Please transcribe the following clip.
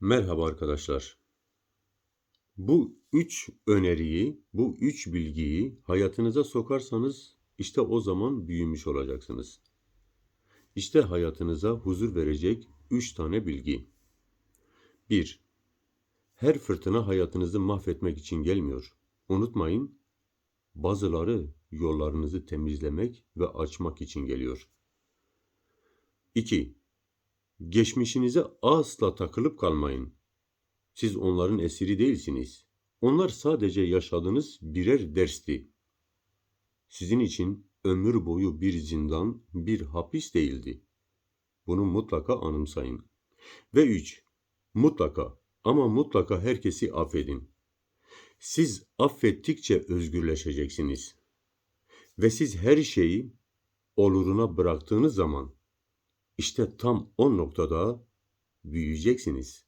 Merhaba arkadaşlar. Bu üç öneriyi, bu üç bilgiyi hayatınıza sokarsanız işte o zaman büyümüş olacaksınız. İşte hayatınıza huzur verecek üç tane bilgi. 1. Her fırtına hayatınızı mahvetmek için gelmiyor. Unutmayın, bazıları yollarınızı temizlemek ve açmak için geliyor. 2. Geçmişinize asla takılıp kalmayın. Siz onların esiri değilsiniz. Onlar sadece yaşadığınız birer dersti. Sizin için ömür boyu bir zindan, bir hapis değildi. Bunu mutlaka anımsayın. Ve üç, mutlaka ama mutlaka herkesi affedin. Siz affettikçe özgürleşeceksiniz. Ve siz her şeyi oluruna bıraktığınız zaman işte tam o noktada büyüyeceksiniz.